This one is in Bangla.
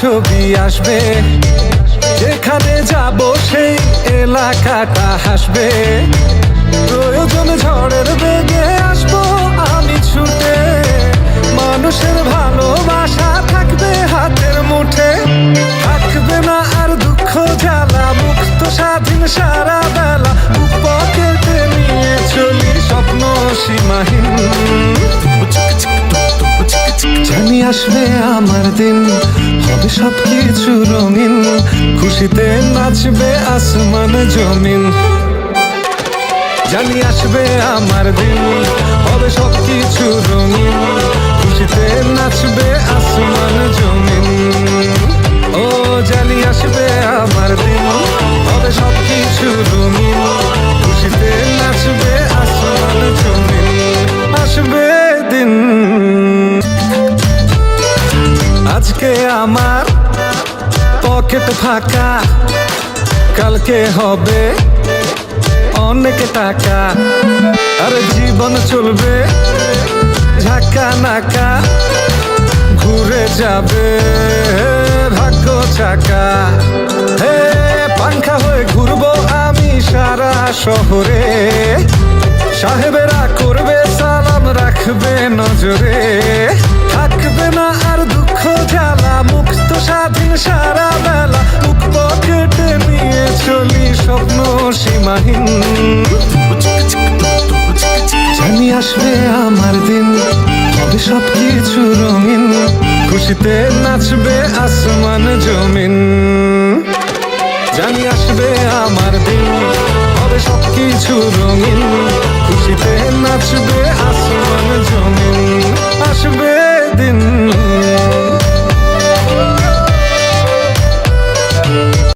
ছবি আসবে। যেখানে যাব সেই এলাকাটা হাসবে। প্রয়োজন ঝড়ের বেগে আসব আমি ছুটে। মানুষের ভালোবাসা থাকবে হাতের মুঠে। থাকবে না আর দুঃখ, জ্বালা, মুক্ত, স্বাধীন সারা আসবে আমার দিন। হবে সবকিছু রঙিন। খুশিতে নাচবে আসমান জমিন। জানি আসবে আমার দিন। হবে সবকিছু রঙিন। খুশিতে নাচবে পকেট ফাঁকা, কালকে হবে অনেক টাকা। আর জীবন চলবে ঝাঁকা নাকা, ঘুরে যাবে ভাগ্য চাকা। হে, পাংখা হয়ে ঘুরবো আমি সারা শহরে। সাহেবেরা করবে সালাম, রাখবে নজরে। থাকবে না আর স্বপ্ন সীমাহীন। জানি আসবে আমার দিন হবে সবকিছু রঙিন। খুশিতে নাচবে আসমান জমিন। জানি আসবে আমার দিন হবে সবকিছু রঙিন। খুশিতে নাচবে